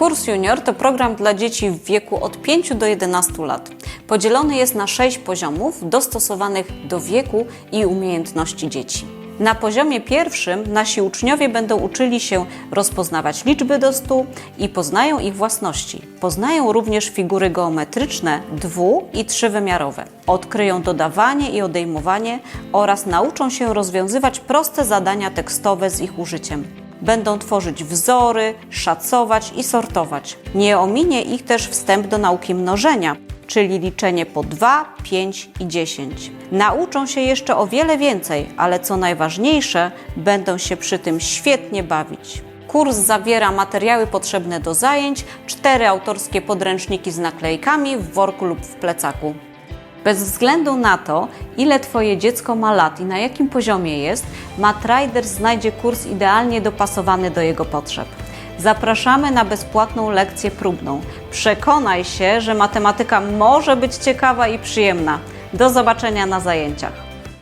Kurs Junior to program dla dzieci w wieku od 5 do 11 lat. Podzielony jest na 6 poziomów dostosowanych do wieku i umiejętności dzieci. Na poziomie pierwszym nasi uczniowie będą uczyli się rozpoznawać liczby do 100 i poznają ich własności. Poznają również figury geometryczne dwu- i trzywymiarowe. Odkryją dodawanie i odejmowanie oraz nauczą się rozwiązywać proste zadania tekstowe z ich użyciem. Będą tworzyć wzory, szacować i sortować. Nie ominie ich też wstęp do nauki mnożenia, czyli liczenie po 2, 5 i 10. Nauczą się jeszcze o wiele więcej, ale co najważniejsze, będą się przy tym świetnie bawić. Kurs zawiera materiały potrzebne do zajęć, cztery autorskie podręczniki z naklejkami w worku lub w plecaku. Bez względu na to, ile Twoje dziecko ma lat i na jakim poziomie jest, MatRider znajdzie kurs idealnie dopasowany do jego potrzeb. Zapraszamy na bezpłatną lekcję próbną. Przekonaj się, że matematyka może być ciekawa i przyjemna. Do zobaczenia na zajęciach.